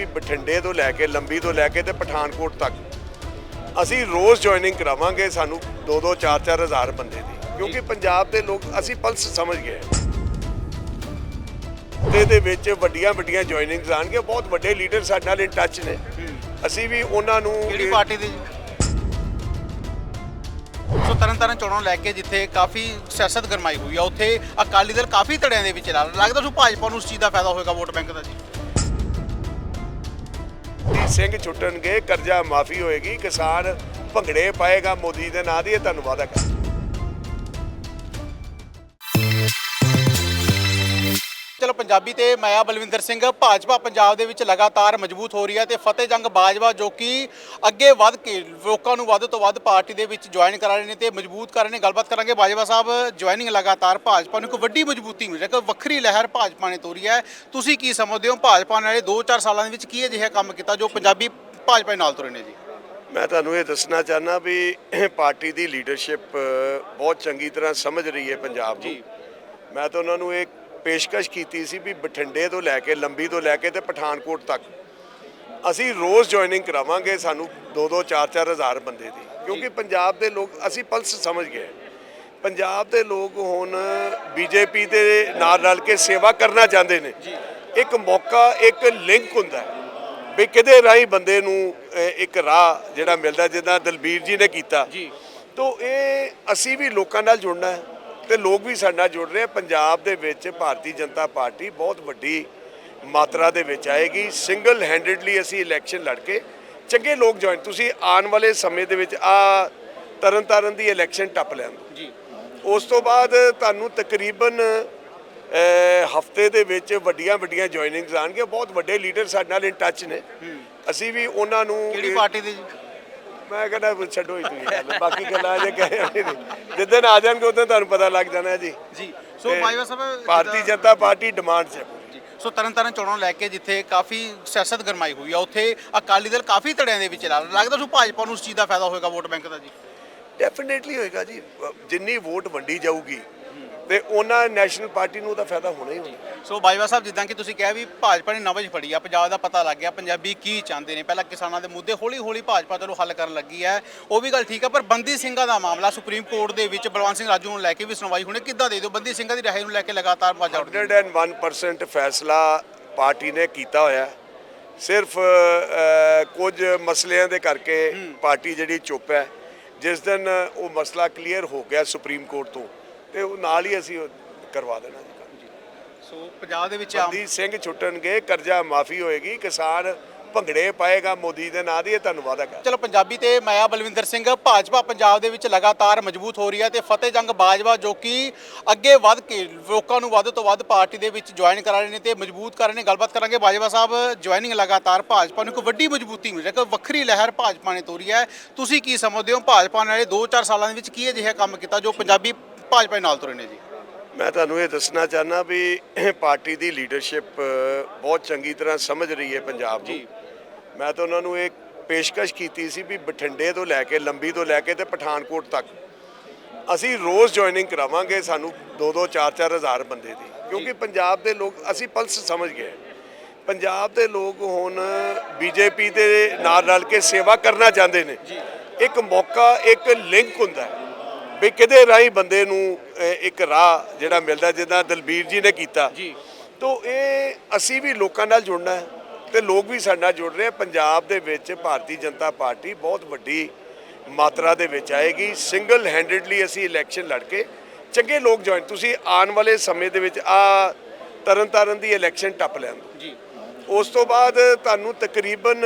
ਵੀ ਬਠਿੰਡੇ ਤੋਂ ਲੈ ਕੇ ਲੰਬੀ ਤੋਂ ਲੈ ਕੇ ਤੇ ਪਠਾਨਕੋਟ ਤੱਕ। ਅਸੀਂ ਰੋਜ਼ ਜੁਆਇਨਿੰਗ ਕਰਾਵਾਂਗੇ ਸਾਨੂੰ 2-2 4-4 ਹਜ਼ਾਰ ਬੰਦੇ ਦੀ ਕਿਉਂਕਿ ਪੰਜਾਬ ਦੇ ਲੋਕ ਅਸੀਂ ਪਲਸ ਸਮਝ ਗਏ। ਤੇ ਦੇ ਵਿੱਚ ਵੱਡੀਆਂ ਵੱਡੀਆਂ ਜੁਆਇਨਿੰਗਸ ਆਣਗੇ ਬਹੁਤ ਵੱਡੇ ਲੀਡਰ ਸਾਡੇ ਨਾਲ ਇਨ ਟੱਚ ਨੇ। ਅਸੀਂ ਵੀ ਉਹਨਾਂ ਨੂੰ ਕਿਹੜੀ ਪਾਰਟੀ ਦੇ? ਸੋ ਤਰਨ ਤਾਰਨ ਚੋਣਾਂ ਲੈ ਕੇ ਜਿੱਥੇ ਕਾਫੀ ਸਿਆਸਤ ਗਰਮਾਈ ਹੋਈ ਆ ਉੱਥੇ ਅਕਾਲੀ ਦਲ ਕਾਫੀ ਧੜਿਆਂ ਦੇ ਵਿੱਚ ਲੱਗ ਲੱਗਦਾ ਤੁਹਾਨੂੰ ਭਾਜਪਾ ਨੂੰ ਉਸ ਚੀਜ਼ ਦਾ ਫਾਇਦਾ ਹੋਏਗਾ ਵੋਟ ਬੈਂਕ ਦਾ ਜੀ। ਸਿੰਘ ਛੁੱਟਣਗੇ, ਕਰਜ਼ਾ ਮਾਫੀ ਹੋਏਗੀ, ਕਿਸਾਨ ਭੰਗੜੇ ਪਾਏਗਾ ਮੋਦੀ ਦੇ ਨਾਂ ਦੀ, ਇਹ ਤੁਹਾਨੂੰ ਵਾਅਦਾ ਚਲੋ ਪੰਜਾਬੀ ਤੇ ਮਾਇਆ ਬਲਵਿੰਦਰ ਸਿੰਘ ਭਾਜਪਾ ਪੰਜਾਬ ਦੇ ਵਿੱਚ ਲਗਾਤਾਰ ਮਜ਼ਬੂਤ ਹੋ ਰਹੀ ਹੈ ਤੇ ਫਤਿਹ ਜੰਗ ਬਾਜਵਾ ਜੋ ਕਿ ਅੱਗੇ ਵੱਧ ਕੇ ਲੋਕਾਂ ਨੂੰ ਵੱਧ ਤੋਂ ਵੱਧ ਪਾਰਟੀ ਦੇ ਵਿੱਚ ਜੁਆਇਨ ਕਰਾ ਰਹੇ ਨੇ ਤੇ ਮਜ਼ਬੂਤ ਕਰ ਰਹੇ ਨੇ। ਗੱਲਬਾਤ ਕਰਾਂਗੇ ਬਾਜਵਾ ਸਾਹਿਬ ਜੁਆਇਨਿੰਗ ਲਗਾਤਾਰ ਭਾਜਪਾ ਨੂੰ। ਇੱਕ ਵੱਡੀ ਮਜ਼ਬੂਤੀ ਮਿਲ ਰਹੀ ਹੈ ਵੱਖਰੀ ਲਹਿਰ ਭਾਜਪਾ ਨੇ ਤੋਰੀ ਹੈ। ਤੁਸੀਂ ਕੀ ਸਮਝਦੇ ਹੋ ਭਾਜਪਾ ਨੇ 2-4 ਸਾਲਾਂ ਦੇ ਵਿੱਚ ਕੀ ਅਜਿਹਾ ਕੰਮ ਕੀਤਾ ਜੋ ਪੰਜਾਬੀ ਭਾਜਪਾ ਨਾਲ ਤੁਰੇ ਨੇ ਜੀ? ਮੈਂ ਤੁਹਾਨੂੰ ਇਹ ਦੱਸਣਾ ਚਾਹਨਾ ਵੀ ਪਾਰਟੀ ਦੀ ਲੀਡਰਸ਼ਿਪ ਬਹੁਤ ਚੰਗੀ ਤਰ੍ਹਾਂ ਸਮਝ ਰਹੀ ਹੈ ਪੰਜਾਬ ਨੂੰ। ਮੈਂ ਤਾਂ ਉਹਨਾਂ ਨੂੰ ਇੱਕ ਪੇਸ਼ਕਸ਼ ਕੀਤੀ ਸੀ ਵੀ ਬਠਿੰਡੇ ਤੋਂ ਲੈ ਕੇ ਲੰਬੀ ਤੋਂ ਲੈ ਕੇ ਤੇ ਪਠਾਨਕੋਟ ਤੱਕ। ਅਸੀਂ ਰੋਜ਼ ਜੁਆਇਨਿੰਗ ਕਰਾਵਾਂਗੇ ਸਾਨੂੰ 2-2 4-4 ਹਜ਼ਾਰ ਬੰਦੇ ਦੀ। ਕਿਉਂਕਿ ਪੰਜਾਬ ਦੇ ਲੋਕ ਅਸੀਂ ਪਲਸ ਸਮਝ ਗਏ। ਪੰਜਾਬ ਦੇ ਲੋਕ ਹੁਣ ਬੀਜੇਪੀ ਦੇ ਨਾਲ ਰਲ ਕੇ ਸੇਵਾ ਕਰਨਾ ਚਾਹੁੰਦੇ ਨੇ। ਇੱਕ ਮੌਕਾ ਇੱਕ ਲਿੰਕ ਹੁੰਦਾ ਵੀ ਕਿਹਦੇ ਰਾਹੀਂ ਬੰਦੇ ਨੂੰ ਇੱਕ ਰਾਹ ਜਿਹੜਾ ਮਿਲਦਾ ਜਿੱਦਾਂ ਦਲਬੀਰ ਜੀ ਨੇ ਕੀਤਾ। ਜੀ। ਤੋ ਇਹ ਅਸੀਂ ਵੀ ਲੋਕਾਂ ਨਾਲ ਜੁੜਨਾ ਹੈ। ਤੇ ਲੋਕ ਵੀ ਸਾਡੇ ਨਾਲ ਜੁੜ ਰਹੇ ਆ। ਪੰਜਾਬ ਦੇ ਵਿੱਚ ਭਾਰਤੀ ਜਨਤਾ ਪਾਰਟੀ ਬਹੁਤ ਵੱਡੀ ਮਾਤਰਾ ਦੇ ਵਿੱਚ ਆਏਗੀ। ਸਿੰਗਲ ਹੈਂਡਡਲੀ ਅਸੀਂ ਇਲੈਕਸ਼ਨ ਲੜ ਕੇ ਚੰਗੇ ਲੋਕ ਜੁਆਇਨ ਤੁਸੀਂ ਆਉਣ ਵਾਲੇ ਸਮੇਂ ਦੇ ਵਿੱਚ ਆ ਤਰਨ ਤਾਰਨ ਦੀ ਇਲੈਕਸ਼ਨ ਟੱਪ ਲੈਣ ਜੀ। ਉਸ ਤੋਂ ਬਾਅਦ ਤੁਹਾਨੂੰ ਤਕਰੀਬਨ ਹਫ਼ਤੇ ਦੇ ਵਿੱਚ ਵੱਡੀਆਂ ਵੱਡੀਆਂ ਜੁਆਇਨਿੰਗਸ ਆਣਗੇ ਬਹੁਤ ਵੱਡੇ ਲੀਡਰ ਸਾਡੇ ਨਾਲ ਇਨ ਟੱਚ ਨੇ। ਅਸੀਂ ਵੀ ਉਹਨਾਂ ਨੂੰ ਕਿਹੜੀ ਪਾਰਟੀ ਦੇ ਜੀ? ਮੈਂ ਕਹਿੰਦਾ ਛੱਡੋ ਹੀ ਤੁਸੀਂ ਗੱਲ ਬਾਕੀ ਗੱਲਾਂ ਜੇ ਕਹੇ ਜਿੱਦਣ ਆ ਜਾਣਗੇ ਉਦੋਂ ਤੁਹਾਨੂੰ ਪਤਾ ਲੱਗ ਜਾਣਾ ਜੀ। ਜੀ ਸੋ ਤੇ ਸਾਹਿਬ ਭਾਰਤੀ ਜਿੱਦਾਂ- ਜਨਤਾ ਪਾਰਟੀ ਡਿਮਾਂਡ 'ਚ ਹੈ। ਜੀ। ਸੋ ਤਰਨ ਤਾਰਨ ਚੋਣਾਂ ਨੂੰ ਲੈ ਕੇ ਜਿੱਥੇ ਕਾਫੀ ਸਿਆਸਤ ਗਰਮਾਈ ਹੋਈ ਆ ਉੱਥੇ ਅਕਾਲੀ ਦਲ ਕਾਫੀ ਧੜਿਆਂ ਦੇ ਵਿੱਚ ਲੱਗ ਲੱਗਦਾ ਤੁਹਾਨੂੰ ਭਾਜਪਾ ਨੂੰ ਉਸ ਚੀਜ਼ ਦਾ ਫਾਇਦਾ ਹੋਏਗਾ ਵੋਟ ਬੈਂਕ ਦਾ ਜੀ। ਡੈਫੀਨੇਟਲੀ ਹੋਏਗਾ ਜੀ। ਜਿੰਨੀ ਵੋਟ ਵੰਡੀ ਜਾਊਗੀ ਤੇ ਉਹਨਾਂ ਨੈਸ਼ਨਲ ਪਾਰਟੀ ਨੂੰ ਉਹਦਾ ਫਾਇਦਾ ਹੋਣਾ ਹੀ ਹੋਣਾ। ਸੋ ਬਾਜਵਾ ਸਾਹਿਬ ਜਿੱਦਾਂ ਕਿ ਤੁਸੀਂ ਕਿਹਾ ਵੀ ਭਾਜਪਾ ਨੇ ਨਵਜ ਫੜੀ ਆ ਪੰਜਾਬ ਦਾ ਪਤਾ ਲੱਗ ਗਿਆ ਪੰਜਾਬੀ ਕੀ ਚਾਹੁੰਦੇ ਨੇ। ਪਹਿਲਾਂ ਕਿਸਾਨਾਂ ਦੇ ਮੁੱਦੇ ਹੌਲੀ ਹੌਲੀ ਭਾਜਪਾ ਚਲੋ ਹੱਲ ਕਰਨ ਲੱਗੀ ਹੈ। ਉਹ ਵੀ ਗੱਲ ਠੀਕ ਹੈ ਪਰ ਬੰਦੀ ਸਿੰਘਾਂ ਦਾ ਮਾਮਲਾ ਸੁਪਰੀਮ ਕੋਰਟ ਦੇ ਵਿੱਚ ਬਲਵੰਤ ਸਿੰਘ ਰਾਜੂ ਨੂੰ ਲੈ ਕੇ ਵੀ ਸੁਣਵਾਈ ਹੋਣੀ ਕਿੱਦਾਂ ਦੇ ਦਿਓ? ਬੰਦੀ ਸਿੰਘਾਂ ਦੀ ਰਿਹਾਈ ਨੂੰ ਲੈ ਕੇ ਲਗਾਤਾਰ ਵਾਜਾ ਉੱਠਦੀ 101% ਫੈਸਲਾ ਪਾਰਟੀ ਨੇ ਕੀਤਾ ਹੋਇਆ। ਹੈ। ਸਿਰਫ ਅ, ਕੁਝ ਮਸਲਿਆਂ ਦੇ ਕਰਕੇ ਪਾਰਟੀ ਜਿਹੜੀ ਚੁੱਪ ਹੈ। ਜਿਸ ਦਿਨ ਉਹ ਮਸਲਾ ਕਲੀਅਰ ਹੋ ਗਿਆ ਸੁਪਰੀਮ ਕੋਰਟ ਤੋਂ ਤੇ ਉਹ ਨਾਲ ਹੀ ਅਸੀਂ ਉਹ ਕਰਵਾ ਦੇਣਾ ਜੀ। ਕੰਮ। ਸੋ ਪੰਜਾਬ ਦੇ ਵਿੱਚ ਆਮ ਬੰਦੀ ਸਿੰਘ ਛੁੱਟਣਗੇ ਕਰਜ਼ਾ ਮਾਫੀ ਹੋਏਗੀ ਕਿਸਾਨ ਭੰਗੜੇ ਪਾਏਗਾ ਮੋਦੀ ਦੇ ਨਾਂ ਦੀ ਇਹ ਤੁਹਾਨੂੰ ਵਾਅਦਾ ਕਰ ਚਲੋ ਪੰਜਾਬੀ ਤੇ ਮਾਇਆ ਬਲਵਿੰਦਰ ਸਿੰਘ ਭਾਜਪਾ ਪੰਜਾਬ ਦੇ ਵਿੱਚ ਲਗਾਤਾਰ ਮਜ਼ਬੂਤ ਹੋ ਰਹੀ ਹੈ ਤੇ ਫਤਿਹ ਜੰਗ ਬਾਜਵਾ ਜੋ ਕਿ ਅੱਗੇ ਵੱਧ ਕੇ ਲੋਕਾਂ ਨੂੰ ਵੱਧ ਤੋਂ ਵੱਧ ਪਾਰਟੀ ਦੇ ਵਿੱਚ ਜੁਆਇਨ ਕਰਾ ਰਹੇ ਨੇ ਤੇ ਮਜ਼ਬੂਤ ਕਰ ਰਹੇ ਨੇ। ਗੱਲਬਾਤ ਕਰਾਂਗੇ ਬਾਜਵਾ ਸਾਹਿਬ ਜੁਆਇਨਿੰਗ ਲਗਾਤਾਰ ਭਾਜਪਾ ਨੂੰ ਇੱਕ ਵੱਡੀ ਮਜ਼ਬੂਤੀ ਮਿਲ ਰਹੀ ਹੈ ਇੱਕ ਵੱਖਰੀ ਲਹਿਰ ਭਾਜਪਾ ਨੇ ਤੋਰੀ ਹੈ। ਤੁਸੀਂ ਕੀ ਸਮਝਦੇ ਹੋ? ਭਾਜਪਾ ਨੇ 2-4 ਸਾਲਾਂ ਦੇ ਵਿੱਚ ਕੀ ਅਜਿਹਾ ਕੰਮ ਕੀਤਾ ਜੋ ਪੰਜਾਬੀ ਭਾਜਪਾ ਨਾਲ ਤੁਰੇ ਨੇ ਜੀ? ਮੈਂ ਤੁਹਾਨੂੰ ਇਹ ਦੱਸਣਾ ਚਾਹਨਾ ਵੀ ਪਾਰਟੀ ਦੀ ਲੀਡਰਸ਼ਿਪ ਬਹੁਤ ਚੰਗੀ ਤਰ੍ਹਾਂ ਸਮਝ ਰਹੀ ਹੈ ਪੰਜਾਬ ਨੂੰ। ਮੈਂ ਤਾਂ ਉਹਨਾਂ ਨੂੰ ਇੱਕ ਪੇਸ਼ਕਸ਼ ਕੀਤੀ ਸੀ ਵੀ ਬਠਿੰਡੇ ਤੋਂ ਲੈ ਕੇ ਲੰਬੀ ਤੋਂ ਲੈ ਕੇ ਤੇ ਪਠਾਨਕੋਟ ਤੱਕ। ਅਸੀਂ ਰੋਜ਼ ਜੁਆਇਨਿੰਗ ਕਰਾਵਾਂਗੇ ਸਾਨੂੰ 2-2 4-4 ਹਜ਼ਾਰ ਬੰਦੇ ਦੀ। ਕਿਉਂਕਿ ਪੰਜਾਬ ਦੇ ਲੋਕ ਅਸੀਂ ਪਲਸ ਸਮਝ ਗਏ। ਪੰਜਾਬ ਦੇ ਲੋਕ ਹੁਣ ਬੀਜੇਪੀ ਦੇ ਨਾਲ ਰਲ ਕੇ ਸੇਵਾ ਕਰਨਾ ਚਾਹੁੰਦੇ ਨੇ। ਇੱਕ ਮੌਕਾ ਇੱਕ ਲਿੰਕ ਹੁੰਦਾ ਹੈ। ਵੀ ਕਿਹਦੇ ਰਾਹੀਂ ਬੰਦੇ ਨੂੰ ਇੱਕ ਰਾਹ ਜਿਹੜਾ ਮਿਲਦਾ ਜਿੱਦਾਂ ਦਲਬੀਰ ਜੀ ਨੇ ਕੀਤਾ। ਜੀ। ਤੋ ਇਹ ਅਸੀਂ ਵੀ ਲੋਕਾਂ ਨਾਲ ਜੁੜਨਾ ਹੈ ਤੇ ਲੋਕ ਵੀ ਸਾਡੇ ਨਾਲ ਜੁੜ ਰਹੇ ਆ ਪੰਜਾਬ ਦੇ ਵਿੱਚ ਭਾਰਤੀ ਜਨਤਾ ਪਾਰਟੀ ਬਹੁਤ ਵੱਡੀ ਮਾਤਰਾ ਦੇ ਵਿੱਚ ਆਏਗੀ। ਸਿੰਗਲ ਹੈਂਡਡਲੀ ਅਸੀਂ ਇਲੈਕਸ਼ਨ ਲੜ ਕੇ ਚੰਗੇ ਲੋਕ ਜੁਆਇਨ ਤੁਸੀਂ ਆਉਣ ਵਾਲੇ ਸਮੇਂ ਦੇ ਵਿੱਚ ਆ ਤਰਨ ਤਾਰਨ ਦੀ ਇਲੈਕਸ਼ਨ ਟੱਪ ਲੈਣ ਜੀ। ਉਸ ਤੋਂ ਬਾਅਦ ਤੁਹਾਨੂੰ ਤਕਰੀਬਨ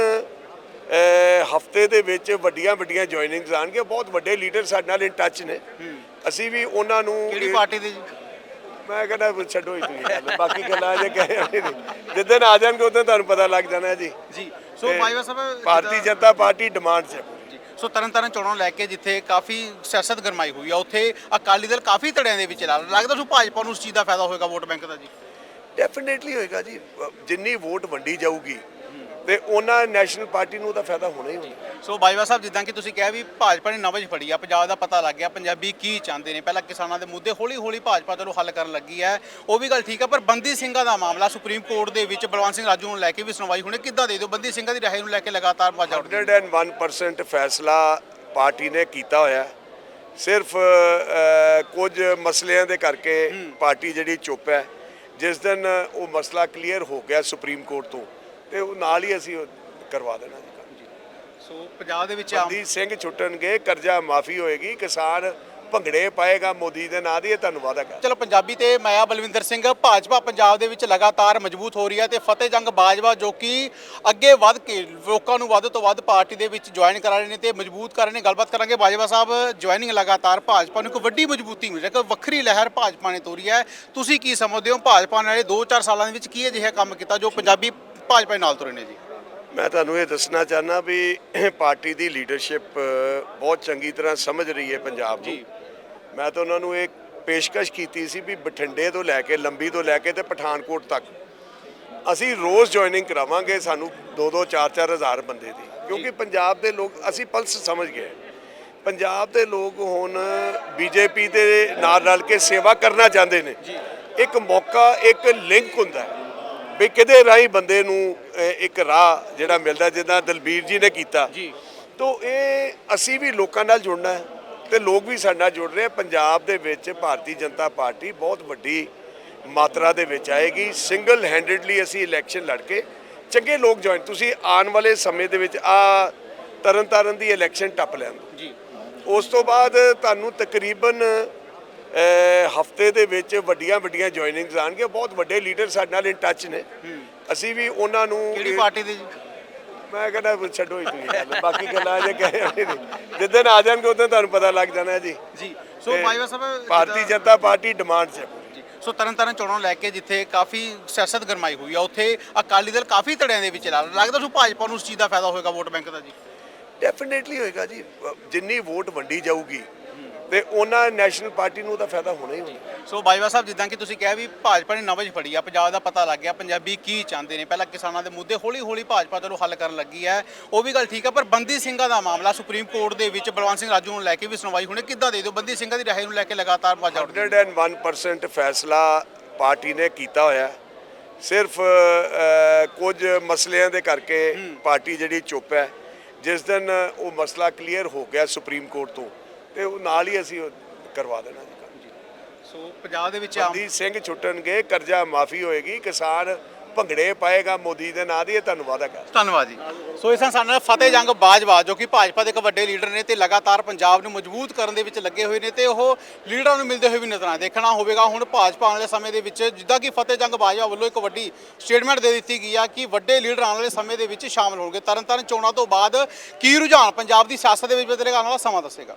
ਹਫ਼ਤੇ ਦੇ ਵਿੱਚ ਵੱਡੀਆਂ ਵੱਡੀਆਂ ਜੁਆਇਨਿੰਗਸ ਆਣਗੇ ਬਹੁਤ ਵੱਡੇ ਲੀਡਰ ਸਾਡੇ ਨਾਲ ਇਨ ਟੱਚ ਨੇ। ਅਸੀਂ ਵੀ ਉਹਨਾਂ ਨੂੰ ਕਿਹੜੀ ਪਾਰਟੀ ਦੇ ਜੀ? ਮੈਂ ਕਹਿੰਦਾ ਛੱਡੋ ਤੁਸੀਂ ਗੱਲ। ਬਾਕੀ ਗੱਲਾਂ ਜੇ ਕਹੇ ਜਿੱਦਣ ਆ ਜਾਣਗੇ ਉਦੋਂ ਤੁਹਾਨੂੰ ਪਤਾ ਲੱਗ ਜਾਣਾ ਜੀ। ਜੀ। ਸੋ ਤੇ ਬਾਜਵਾ ਸਾਹਿਬ ਭਾਰਤੀ ਜਨਤਾ ਪਾਰਟੀ ਡਿਮਾਂਡ 'ਚ। ਸੋ ਤਰਨ ਤਾਰਨ ਚੋਣਾਂ ਲੈ ਕੇ ਜਿੱਥੇ ਕਾਫੀ ਸਿਆਸਤ ਗਰਮਾਈ ਹੋਈ ਆ ਉੱਥੇ ਅਕਾਲੀ ਦਲ ਕਾਫੀ ਧੜਿਆਂ ਦੇ ਵਿੱਚ ਲੱਗ ਲੱਗਦਾ ਤੁਹਾਨੂੰ ਭਾਜਪਾ ਨੂੰ ਉਸ ਚੀਜ਼ ਦਾ ਫਾਇਦਾ ਹੋਏਗਾ ਵੋਟ ਬੈਂਕ ਦਾ ਜੀ? ਡੈਫੀਨੇਟਲੀ ਹੋਏਗਾ ਜੀ। ਜਿੰਨੀ ਵੋਟ ਵੰਡੀ ਜਾਊਗੀ ਤੇ ਉਹਨਾਂ ਨੈਸ਼ਨਲ ਪਾਰਟੀ ਨੂੰ ਉਹਦਾ ਫਾਇਦਾ ਹੋਣਾ ਹੀ ਹੋਣਾ। ਸੋ ਬਾਜਵਾ ਸਾਹਿਬ ਜਿੱਦਾਂ ਕਿ ਤੁਸੀਂ ਕਿਹਾ ਵੀ ਭਾਜਪਾ ਨੇ ਨਵਜ ਫੜੀ ਆ ਪੰਜਾਬ ਦਾ ਪਤਾ ਲੱਗ ਗਿਆ ਪੰਜਾਬੀ ਕੀ ਚਾਹੁੰਦੇ ਨੇ? ਪਹਿਲਾਂ ਕਿਸਾਨਾਂ ਦੇ ਮੁੱਦੇ ਹੌਲੀ ਹੌਲੀ ਭਾਜਪਾ ਚਲੋ ਹੱਲ ਕਰਨ ਲੱਗੀ ਹੈ। ਉਹ ਵੀ ਗੱਲ ਠੀਕ ਹੈ ਪਰ ਬੰਦੀ ਸਿੰਘਾਂ ਦਾ ਮਾਮਲਾ ਸੁਪਰੀਮ ਕੋਰਟ ਦੇ ਵਿੱਚ ਬਲਵੰਤ ਸਿੰਘ ਰਾਜੂ ਨੂੰ ਲੈ ਕੇ ਵੀ ਸੁਣਵਾਈ ਹੋਣੀ ਕਿੱਦਾਂ ਦੇ ਦਿਓ? ਬੰਦੀ ਸਿੰਘਾਂ ਦੀ ਰਿਹਾਈ ਨੂੰ ਲੈ ਕੇ ਲਗਾਤਾਰ ਵਾਜਾ ਉੱਠ 101% ਫੈਸਲਾ ਪਾਰਟੀ ਨੇ ਕੀਤਾ ਹੋਇਆ। ਸਿਰਫ ਕੁਝ ਮਸਲਿਆਂ ਦੇ ਕਰਕੇ ਪਾਰਟੀ ਜਿਹੜੀ ਚੁੱਪ ਹੈ। ਜਿਸ ਦਿਨ ਉਹ ਮਸਲਾ ਕਲੀਅਰ ਹੋ ਗਿਆ ਸੁਪਰੀਮ ਕੋਰਟ ਤੋਂ ਤੇ ਉਹ ਨਾਲ ਹੀ ਅਸੀਂ ਉਹ ਕਰਵਾ ਦੇਣਾ ਜੀ। ਸੋ ਪੰਜਾਬ ਦੇ ਵਿੱਚ ਆਮ ਬੰਦੀ ਸਿੰਘ ਛੁੱਟਣਗੇ ਕਰਜ਼ਾ ਮਾਫੀ ਹੋਏਗੀ ਕਿਸਾਨ ਭੰਗੜੇ ਪਾਏਗਾ ਮੋਦੀ ਦੇ ਨਾਂ ਦੀ ਇਹ ਧੰਨਵਾਦ ਹੈਗਾ ਚਲੋ ਪੰਜਾਬੀ ਤੇ ਮਾਇਆ ਬਲਵਿੰਦਰ ਸਿੰਘ ਭਾਜਪਾ ਪੰਜਾਬ ਦੇ ਵਿੱਚ ਲਗਾਤਾਰ ਮਜ਼ਬੂਤ ਹੋ ਰਹੀ ਹੈ ਤੇ ਫਤਿਹ ਜੰਗ ਬਾਜਵਾ ਜੋ ਕਿ ਅੱਗੇ ਵੱਧ ਕੇ ਲੋਕਾਂ ਨੂੰ ਵੱਧ ਤੋਂ ਵੱਧ ਪਾਰਟੀ ਦੇ ਵਿੱਚ ਜੁਆਇਨ ਕਰਾ ਰਹੇ ਨੇ ਤੇ ਮਜ਼ਬੂਤ ਕਰ ਰਹੇ ਨੇ। ਗੱਲਬਾਤ ਕਰਾਂਗੇ ਬਾਜਵਾ ਸਾਹਿਬ ਜੁਆਇਨਿੰਗ ਲਗਾਤਾਰ ਭਾਜਪਾ ਨੂੰ ਇੱਕ ਵੱਡੀ ਮਜ਼ਬੂਤੀ ਮਿਲ ਰਹੀ ਹੈ ਵੱਖਰੀ ਲਹਿਰ ਭਾਜਪਾ ਨੇ ਤੋਰੀ ਹੈ। ਤੁਸੀਂ ਕੀ ਸਮਝਦੇ ਹੋ? ਭਾਜਪਾ ਨੇ 2-4 ਸਾਲਾਂ ਦੇ ਵਿੱਚ ਕੀ ਅਜਿਹਾ ਕੰਮ ਕੀਤਾ ਜੋ ਪੰਜਾਬੀ ਭਾਜਪਾ ਦੇ ਨਾਲ ਤੁਰੇ ਨੇ ਜੀ। ਮੈਂ ਤੁਹਾਨੂੰ ਇਹ ਦੱਸਣਾ ਚਾਹਨਾ ਵੀ ਪਾਰਟੀ ਦੀ ਲੀਡਰਸ਼ਿਪ ਬਹੁਤ ਚੰਗੀ ਤਰ੍ਹਾਂ ਸਮਝ ਰਹੀ ਹੈ ਪੰਜਾਬ ਨੂੰ। ਮੈਂ ਤਾਂ ਉਹਨਾਂ ਨੂੰ ਇੱਕ ਪੇਸ਼ਕਸ਼ ਕੀਤੀ ਸੀ ਵੀ ਬਠਿੰਡੇ ਤੋਂ ਲੈ ਕੇ ਲੰਬੀ ਤੋਂ ਲੈ ਕੇ ਤੇ ਪਠਾਨਕੋਟ ਤੱਕ। ਅਸੀਂ ਰੋਜ਼ ਜੁਆਇਨਿੰਗ ਕਰਾਵਾਂਗੇ ਸਾਨੂੰ 2-2 4-4 ਹਜ਼ਾਰ ਬੰਦੇ ਦੀ। ਕਿਉਂਕਿ ਪੰਜਾਬ ਦੇ ਲੋਕ ਅਸੀਂ ਪਲਸ ਸਮਝ ਗਏ। ਪੰਜਾਬ ਦੇ ਲੋਕ ਹੁਣ ਬੀਜੇਪੀ ਦੇ ਨਾਲ ਰਲ ਕੇ ਸੇਵਾ ਕਰਨਾ ਚਾਹੁੰਦੇ ਨੇ। ਇੱਕ ਮੌਕਾ ਇੱਕ ਲਿੰਕ ਹੁੰਦਾ ਹੈ। ਵੀ ਕਿਹਦੇ ਰਾਹੀਂ ਬੰਦੇ ਨੂੰ ਇੱਕ ਰਾਹ ਜਿਹੜਾ ਮਿਲਦਾ ਜਿੱਦਾਂ ਦਲਬੀਰ ਜੀ ਨੇ ਕੀਤਾ ਜੀ। ਤੋ ਇਹ ਅਸੀਂ ਵੀ ਲੋਕਾਂ ਨਾਲ ਜੁੜਨਾ ਹੈ ਤੇ ਲੋਕ ਵੀ ਸਾਡੇ ਨਾਲ ਜੁੜ ਰਹੇ। ਪੰਜਾਬ ਦੇ ਵਿੱਚ ਭਾਰਤੀ ਜਨਤਾ ਪਾਰਟੀ ਬਹੁਤ ਵੱਡੀ ਮਾਤਰਾ ਦੇ ਵਿੱਚ ਆਏਗੀ ਸਿੰਗਲ ਹੈਂਡਡਲੀ ਅਸੀਂ ਇਲੈਕਸ਼ਨ ਲੜ ਕੇ ਚੰਗੇ ਲੋਕ ਜੁਆਇਨ ਤੁਸੀਂ ਆਉਣ ਵਾਲੇ ਸਮੇਂ ਦੇ ਵਿੱਚ ਆ ਤਰਨਤਾਰਨ ਦੀ ਇਲੈਕਸ਼ਨ ਟੱਪ ਲੈਣ। ਜੀ ਉਸ ਤੋਂ ਬਾਅਦ ਤੁਹਾਨੂੰ ਤਕਰੀਬਨ ਹਫ਼ਤੇ ਦੇ ਵਿੱਚ ਵੱਡੀਆਂ ਵੱਡੀਆਂ ਜੁਆਇਨਿੰਗਸ ਆਣਗੇ ਬਹੁਤ ਵੱਡੇ ਲੀਡਰ ਸਾਡੇ ਨਾਲ ਇਨ ਟੱਚ ਨੇ। ਅਸੀਂ ਵੀ ਉਹਨਾਂ ਨੂੰ ਕਿਹੜੀ ਪਾਰਟੀ ਦੇ ਜੀ? ਮੈਂ ਕਹਿੰਦਾ ਛੱਡੋ ਹੀ ਤੁਸੀਂ ਗੱਲ। ਬਾਕੀ ਗੱਲਾਂ ਜੇ ਕਹੇ ਨਹੀਂ। ਜਿੱਦਣ ਆ ਜਾਣਗੇ ਉਦੋਂ ਤੁਹਾਨੂੰ ਪਤਾ ਲੱਗ ਜਾਣਾ ਜੀ। ਜੀ। ਸੋ ਤੇ ਬਾਜਵਾ ਸਾਹਿਬ ਭਾਰਤੀ ਜਨਤਾ ਪਾਰਟੀ ਡਿਮਾਂਡ 'ਚ। ਸੋ ਤਰਨਤਾਰਨ ਚੋਣਾਂ ਲੈ ਕੇ ਜਿੱਥੇ ਕਾਫੀ ਸਿਆਸਤ ਗਰਮਾਈ ਹੋਈ ਆ ਉੱਥੇ ਅਕਾਲੀ ਦਲ ਕਾਫੀ ਧੜਿਆਂ ਦੇ ਵਿੱਚ ਲੱਗ ਲੱਗਦਾ ਤੁਹਾਨੂੰ ਭਾਜਪਾ ਨੂੰ ਉਸ ਚੀਜ਼ ਦਾ ਫਾਇਦਾ ਹੋਏਗਾ ਵੋਟ ਬੈਂਕ ਦਾ ਜੀ? ਡੈਫੀਨੇਟਲੀ ਹੋਏਗਾ ਜੀ। ਜਿੰਨੀ ਵੋਟ ਵੰਡੀ ਜਾਊਗੀ ਤੇ ਉਹਨਾਂ ਨੈਸ਼ਨਲ ਪਾਰਟੀ ਨੂੰ ਉਹਦਾ ਫਾਇਦਾ ਹੋਣਾ ਹੀ ਹੋਣਾ। ਸੋ ਬਾਜਵਾ ਸਾਹਿਬ ਜਿੱਦਾਂ ਕਿ ਤੁਸੀਂ ਕਿਹਾ ਵੀ ਭਾਜਪਾ ਨੇ ਨਵਜ ਫੜੀ ਆ ਪੰਜਾਬ ਦਾ ਪਤਾ ਲੱਗ ਗਿਆ ਪੰਜਾਬੀ ਕੀ ਚਾਹੁੰਦੇ ਨੇ? ਪਹਿਲਾਂ ਕਿਸਾਨਾਂ ਦੇ ਮੁੱਦੇ ਹੌਲੀ ਹੌਲੀ ਭਾਜਪਾ ਚਲੋ ਹੱਲ ਕਰਨ ਲੱਗੀ ਹੈ। ਉਹ ਵੀ ਗੱਲ ਠੀਕ ਹੈ ਪਰ ਬੰਦੀ ਸਿੰਘਾਂ ਦਾ ਮਾਮਲਾ ਸੁਪਰੀਮ ਕੋਰਟ ਦੇ ਵਿੱਚ ਬਲਵੰਤ ਸਿੰਘ ਰਾਜੂ ਨੂੰ ਲੈ ਕੇ ਵੀ ਸੁਣਵਾਈ ਹੋਣੀ ਕਿੱਦਾਂ ਦੇ ਦਿਓ? ਬੰਦੀ ਸਿੰਘਾਂ ਦੀ ਰਿਹਾਈ ਨੂੰ ਲੈ ਕੇ ਲਗਾਤਾਰ ਵਾਜਾ ਉੱਠ 101% ਫੈਸਲਾ ਪਾਰਟੀ ਨੇ ਕੀਤਾ ਹੋਇਆ। ਸਿਰਫ ਕੁਝ ਮਸਲਿਆਂ ਦੇ ਕਰਕੇ ਪਾਰਟੀ ਜਿਹੜੀ ਚੁੱਪ ਹੈ। ਜਿਸ ਦਿਨ ਉਹ ਮਸਲਾ ਕਲੀਅਰ ਹੋ ਗਿਆ ਸੁਪਰੀਮ ਕੋਰਟ ਤੋਂ ਤੇ ਉਹ ਨਾਲ ਹੀ ਅਸੀਂ ਕਰਵਾ ਦੇਣਾ ਜੀ। ਕੰਮ। ਸੋ ਪੰਜਾਬ ਦੇ ਵਿੱਚ ਆਮ ਸਿੰਘ ਛੁੱਟਣਗੇ ਕਰਜ਼ਾ ਮਾਫੀ ਹੋਏਗੀ ਕਿਸਾਨ ਭੰਗੜੇ ਪਾਏਗਾ ਮੋਦੀ ਦੇ ਨਾਂ ਦੀ ਇਹ ਧੰਨਵਾਦ ਹੈਗਾ। ਧੰਨਵਾਦ ਜੀ। ਸੋ ਇਸ ਨਾਲ ਸਾਡੇ ਨਾਲ ਫਤਿਹ ਜੰਗ ਬਾਜਵਾ ਜੋ ਕਿ ਭਾਜਪਾ ਦੇ ਇੱਕ ਵੱਡੇ ਲੀਡਰ ਨੇ ਤੇ ਲਗਾਤਾਰ ਪੰਜਾਬ ਨੂੰ ਮਜ਼ਬੂਤ ਕਰਨ ਦੇ ਵਿੱਚ ਲੱਗੇ ਹੋਏ ਨੇ ਤੇ ਉਹ ਲੀਡਰਾਂ ਨੂੰ ਮਿਲਦੇ ਹੋਏ ਵੀ ਨਜ਼ਰ ਆਏ। ਦੇਖਣਾ ਹੋਵੇਗਾ ਹੁਣ ਭਾਜਪਾ ਆਉਣ ਵਾਲੇ ਸਮੇਂ ਦੇ ਵਿੱਚ ਜਿੱਦਾਂ ਕਿ ਫਤਿਹ ਜੰਗ ਬਾਜਵਾ ਵੱਲੋਂ ਇੱਕ ਵੱਡੀ ਸਟੇਟਮੈਂਟ ਦੇ ਦਿੱਤੀ ਗਈ ਆ ਕਿ ਵੱਡੇ ਲੀਡਰ ਆਉਣ ਵਾਲੇ ਸਮੇਂ ਦੇ ਵਿੱਚ ਸ਼ਾਮਲ ਹੋਣਗੇ। ਤਰਨਤਾਰਨ ਚੋਣਾਂ ਤੋਂ ਬਾਅਦ ਕੀ ਰੁਝਾਨ ਪੰਜਾਬ ਦੀ ਸਿਆਸਤ ਦੇ ਵਿੱਚ ਬਦਲੇਗਾ ਆਉਣ ਵਾਲਾ ਸਮਾਂ ਦੱਸੇਗਾ।